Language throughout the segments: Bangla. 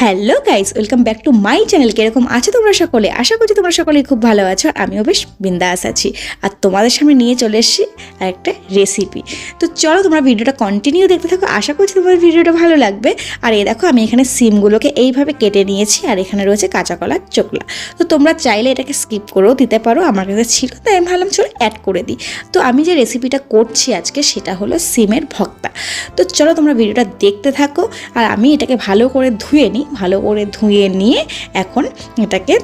Hello guys welcome back to my channel কীরকম আছো তোমরা সকলে? আশা করছি তোমরা সকলেই খুব ভালো আছো। আমিও বেশ বিন্দাস আছি। আর তোমাদের সামনে নিয়ে চলে এসেছি আর একটা রেসিপি তো চলো তোমরা ভিডিওটা কন্টিনিউ দেখতে থাকো। আশা করছি তোমাদের ভিডিওটা ভালো লাগবে। আর এই দেখো, আমি এখানে সিমগুলোকে এইভাবে কেটে নিয়েছি। আর এখানে রয়েছে কাঁচা কলার চোকলা। তো তোমরা চাইলে এটাকে স্কিপ করেও দিতে পারো। আমার কাছে ছিল, তাই আমি ভাবলাম চলো অ্যাড করে দিই। তো আমি যে রেসিপিটা করছি আজকে, সেটা হলো সিমের ভক্তা। তো চলো তোমরা ভিডিওটা দেখতে থাকো। আর আমি এটাকে ভালো করে ধুয়ে নিই। ভালো করে ধুয়ে নিয়ে এখন এটাকে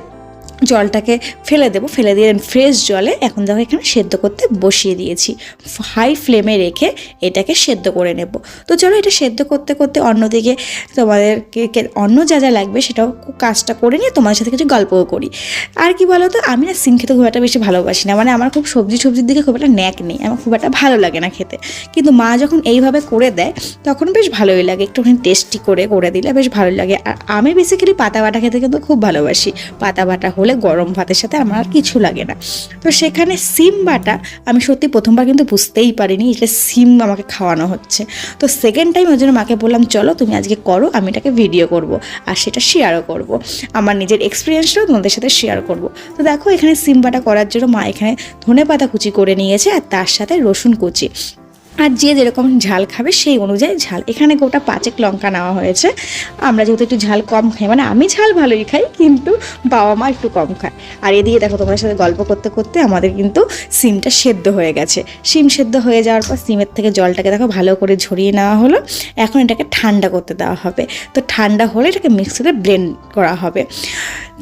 জলটাকে ফেলে দেবো, ফেলে দিয়ে ফ্রেশ জলে এখন দেখো এখানে সেদ্ধ করতে বসিয়ে দিয়েছি। হাই ফ্লেমে রেখে এটাকে সেদ্ধ করে নেব। তো চলো এটা সেদ্ধ করতে করতে অন্যদিকে তোমাদেরকে অন্য যা যা লাগবে সেটাও কাজটা করে নিয়ে তোমার সাথে কিছু গল্পও করি। আর কি বলো তো আমি না সিম খেতে খুব একটা বেশি ভালোবাসি না মানে আমার খুব সবজি সবজির দিকে খুব একটা ন্যাক নেই, আমার খুব একটা ভালো লাগে না খেতে। কিন্তু মা যখন এইভাবে করে দেয়, তখন বেশ ভালোই লাগে, একটুখানি টেস্টি করে করে দিলে বেশ ভালো লাগে। আর আমি বেসিক্যালি পাতা বাটা খেতে কিন্তু খুব ভালোবাসি। পাতা বাটা হলে গরম ভাতের সাথে আমার আর কিছু লাগে না। তো সেখানে সিম বাটা আমি সত্যি প্রথমবার কিন্তু বুঝতেই পারিনি যে সিম আমাকে খাওয়ানো হচ্ছে। তো সেকেন্ড টাইম ওই জন্য মাকে বললাম, চলো তুমি আজকে করো, আমি এটাকে ভিডিও করব আর সেটা শেয়ারও করব। আমার নিজের এক্সপিরিয়েন্সটাও তোমাদের সাথে শেয়ার করব। তো দেখো এখানে সিম বাটা করার জন্য মা এখানে ধনে পাতা কুচি করে নিয়েছে আর তার সাথে রসুন কুচি। আর যে যেরকম ঝাল খাবে সেই অনুযায়ী ঝাল। এখানে গোটা পাঁচেক লঙ্কা নেওয়া হয়েছে। আমরা যেহেতু একটু ঝাল কম খাই মানে আমি ঝাল ভালোই খাই, কিন্তু বাবা মা একটু কম খায়। আর এদিকে দেখো তোমার সাথে গল্প করতে করতে আমাদের কিন্তু সিমটা সেদ্ধ হয়ে গেছে। সিম সেদ্ধ হয়ে যাওয়ার পর সিমের থেকে জলটাকে দেখো ভালো করে ঝরিয়ে নেওয়া হলো। এখন এটাকে ঠান্ডা করতে দেওয়া হবে। তো ঠান্ডা হলে এটাকে মিক্সিতে ব্লেন্ড করা হবে।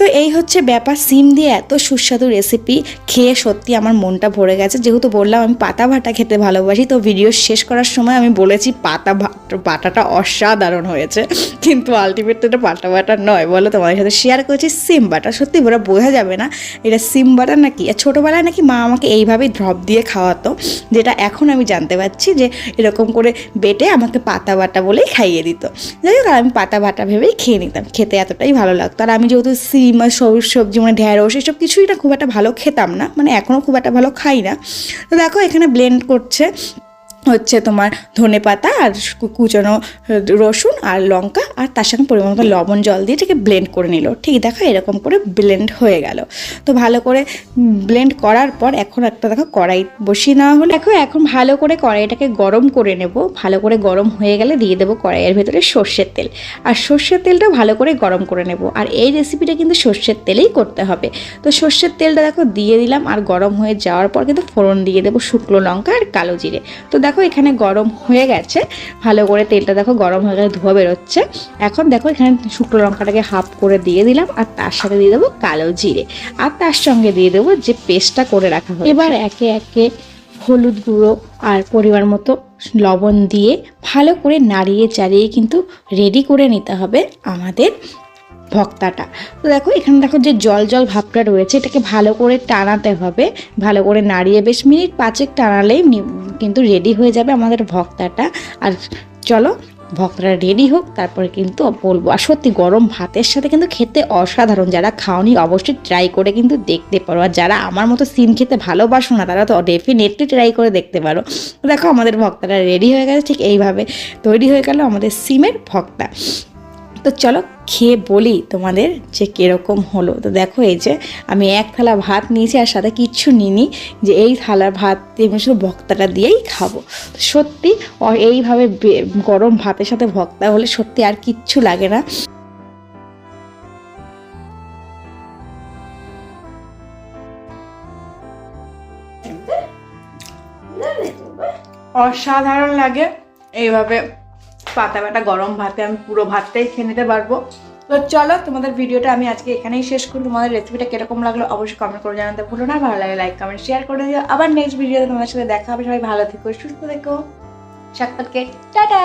তো এই হচ্ছে ব্যাপার। সিম দিয়ে এত সুস্বাদু রেসিপি খেয়ে সত্যি আমার মনটা ভরে গেছে। যেহেতু বললাম, আমি পাতা ভাটা খেতে ভালোবাসি, তো ভিডিও শেষ করার সময় আমি বলেছি, পাতা ভাট বাটাটা অসাধারণ হয়েছে। কিন্তু আলটিমেটলি এটা পাতা বাটা নয় বলো তোমাদের সাথে শেয়ার করেছি সিম বাটা। সত্যি ওরা বোঝা যাবে না, এটা সিম বাটা নাকি? আর ছোটোবেলায় নাকি মা আমাকে এইভাবেই ড্রপ দিয়ে খাওয়াতো, যেটা এখন আমি জানতে পারছি যে এরকম করে বেটে আমাকে পাতা বাটা বলেই খাইয়ে দিত। যাই হোক আমি পাতা বাটা ভেবেই খেয়ে নিতাম। খেতে এতটাই ভালো লাগতো। আর আমি যেহেতু সিম আর সবুজ, সবজি মানে ঢ্যাঁড়স এসব কিছুই না খুব একটা ভালো খেতাম না। মানে এখনও খুব একটা ভালো খাই না। তো দেখো এখানে ব্লেন্ড করছে। হচ্ছে তোমার ধনে পাতা আর কুচানো রসুন আর লঙ্কা আর তার সঙ্গে পরিমাণ মতো লবণ জল দিয়ে এটাকে ব্লেন্ড করে নিল। ঠিক দেখো এরকম করে ব্লেন্ড হয়ে গেল। তো ভালো করে ব্লেন্ড করার পর এখন একটা দেখো কড়াই বসিয়ে নেওয়া হলো। দেখো এখন ভালো করে কড়াইটাকে গরম করে নেব। ভালো করে গরম হয়ে গেলে দিয়ে দেবো কড়াইয়ের ভেতরে সর্ষের তেল। আর সর্ষের তেলটা ভালো করে গরম করে নেব। আর এই রেসিপিটা কিন্তু সর্ষের তেলেই করতে হবে। তো সর্ষের তেলটা দেখো দিয়ে দিলাম। আর গরম হয়ে যাওয়ার পর কিন্তু ফোড়ন দিয়ে দেবো শুকনো লঙ্কা আর কালো জিরে। তো দেখো এখানে গরম হয়ে গেছে। ভালো করে তেলটা দেখো গরম হয়ে গেলে ধোয়া বেরোচ্ছে। এখন দেখো এখানে শুকনো লঙ্কাটাকে হাফ করে দিয়ে দিলাম আর তার সাথে দিয়ে দেবো কালো জিরে। আর তার সঙ্গে দিয়ে দেবো যে পেস্টটা করে রাখা হয় এবার একে একে হলুদ গুঁড়ো আর পরিমাণ মতো লবণ দিয়ে ভালো করে নাড়িয়ে চাড়িয়ে কিন্তু রেডি করে নিতে হবে আমাদের ভক্তাটা। তো দেখো, এখানে দেখো যে জল জল ভাবটা রয়েছে, এটাকে ভালো করে টানাতে হবে। ভালো করে নাড়িয়ে বেশ মিনিট পাঁচেক টানালেই কিন্তু রেডি হয়ে যাবে আমাদের ভক্তাটা। আর চলো, ভক্তরা রেডি হোক, তারপরে কিন্তু বলব। আর সত্যি গরম ভাতের সাথে কিন্তু খেতে অসাধারণ। যারা খাওনি অবশ্যই ট্রাই করে কিন্তু দেখতে পারো। আর যারা আমার মতো সিম খেতে ভালোবাসো না, তারা তো ডেফিনেটলি ট্রাই করে দেখতে পারো। দেখো, আমাদের ভক্তরা রেডি হয়ে গেছে, ঠিক এইভাবে তৈরি হয়ে গেল আমাদের সিমের ভক্তা। তো চলো খেয়ে বলি তোমাদের যে কীরকম হলো। তো দেখো এই যে আমি এক থালা ভাত নিয়েছি আর সাথে কিচ্ছু নিইনি যে এই থালার ভাত আমি শুধু ভক্তাটা দিয়েই খাব। সত্যি এইভাবে গরম ভাতের সাথে ভক্তা হলে সত্যি আর কিচ্ছু লাগে না। অসাধারণ লাগে এইভাবে। পাতা বাটা, গরম ভাতে আমি পুরো ভাতটাই খেয়ে নিতে পারব। তো চলো, তোমাদের ভিডিওটা আমি আজকে এখানেই শেষ করি। তোমাদের রেসিপিটা কীরকম লাগল অবশ্যই কমেন্ট করে জানাতে ভুলো না। ভালো লাগে লাইক কমেন্ট শেয়ার করে দিও। আবার নেক্সট ভিডিওতে তোমাদের সাথে দেখা হবে। সবাই ভালো থেকো, সুস্থ থেকো। সাক্ষাৎকে টাটা!